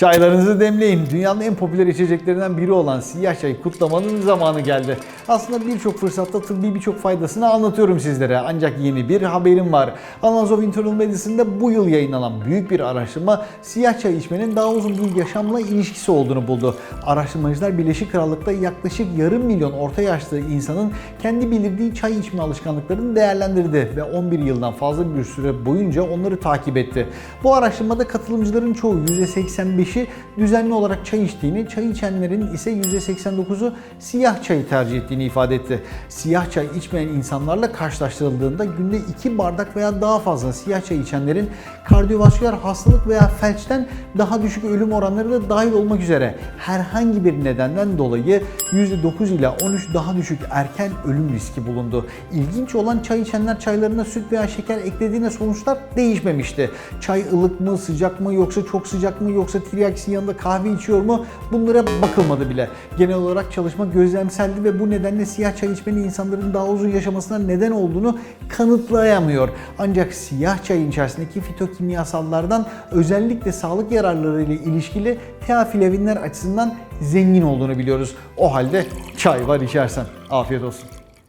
Çaylarınızı demleyin. Dünyanın en popüler içeceklerinden biri olan siyah çayı kutlamanın zamanı geldi. Aslında birçok fırsatta tıbbi birçok faydasını anlatıyorum sizlere. Ancak yeni bir haberim var. Annals of Internal Medicine'de bu yıl yayınlanan büyük bir araştırma siyah çay içmenin daha uzun bir yaşamla ilişkisi olduğunu buldu. Araştırmacılar Birleşik Krallık'ta yaklaşık yarım milyon orta yaşlı insanın kendi belirdiği çay içme alışkanlıklarını değerlendirdi ve 11 yıldan fazla bir süre boyunca onları takip etti. Bu araştırmada katılımcıların çoğu %85'i düzenli olarak çay içtiğini, çay içenlerin ise %89'u siyah çayı tercih ettiğini ifade etti. Siyah çay içmeyen insanlarla karşılaştırıldığında günde 2 bardak veya daha fazla siyah çay içenlerin kardiyovasküler hastalık veya felçten daha düşük ölüm oranları da dahil olmak üzere herhangi bir nedenden dolayı %9 ile 13 daha düşük erken ölüm riski bulundu. İlginç olan çay içenler çaylarına süt veya şeker eklediğine sonuçlar değişmemişti. Çay ılık mı, sıcak mı yoksa çok sıcak mı yoksa tiryakisinin yanında kahve içiyor mu bunlara bakılmadı bile. Genel olarak çalışma gözlemseldi ve bu nedenle siyah çay içmenin insanların daha uzun yaşamasına neden olduğunu kanıtlayamıyor. Ancak siyah çayın içerisindeki fitokimyasallardan özellikle sağlık yararları ile ilişkili teafilevинler açısından zengin olduğunu biliyoruz. O halde çay var içersen. Afiyet olsun.